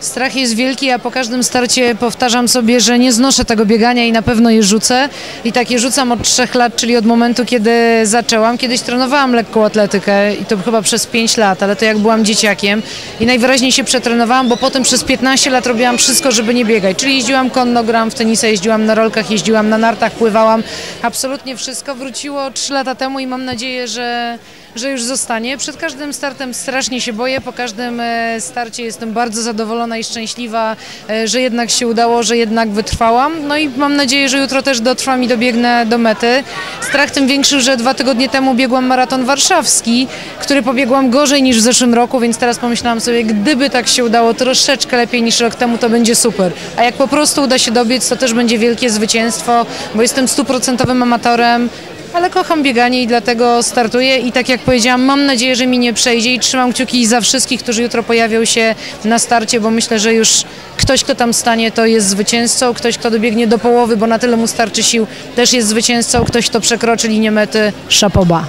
Strach jest wielki, a po każdym starcie powtarzam sobie, że nie znoszę tego biegania i na pewno je rzucę. I takie rzucam od trzech lat, czyli od momentu, kiedy zaczęłam. Kiedyś trenowałam lekką atletykę i to chyba przez 5 lat, ale to jak byłam dzieciakiem i najwyraźniej się przetrenowałam, bo potem przez 15 lat robiłam wszystko, żeby nie biegać. Czyli jeździłam konno, grałam w tenisa, jeździłam na rolkach, jeździłam na nartach, pływałam. Absolutnie wszystko wróciło 3 lata temu i mam nadzieję, że że już zostanie. Przed każdym startem strasznie się boję, po każdym e, starcie jestem bardzo zadowolona i szczęśliwa, e, że jednak się udało, że jednak wytrwałam. No i mam nadzieję, że jutro też dotrwam i dobiegnę do mety. Strach tym większy, że dwa tygodnie temu biegłam maraton warszawski, który pobiegłam gorzej niż w zeszłym roku, więc teraz pomyślałam sobie, gdyby tak się udało troszeczkę lepiej niż rok temu, to będzie super. A jak po prostu uda się dobiec, to też będzie wielkie zwycięstwo, bo jestem stuprocentowym amatorem, ale kocham bieganie i dlatego startuję. I tak jak powiedziałam, mam nadzieję, że mi nie przejdzie i trzymam kciuki za wszystkich, którzy jutro pojawią się na starcie, bo myślę, że już ktoś, kto tam stanie, to jest zwycięzcą, ktoś, kto dobiegnie do połowy, bo na tyle mu starczy sił, też jest zwycięzcą, ktoś, kto przekroczy linię mety, szapoba.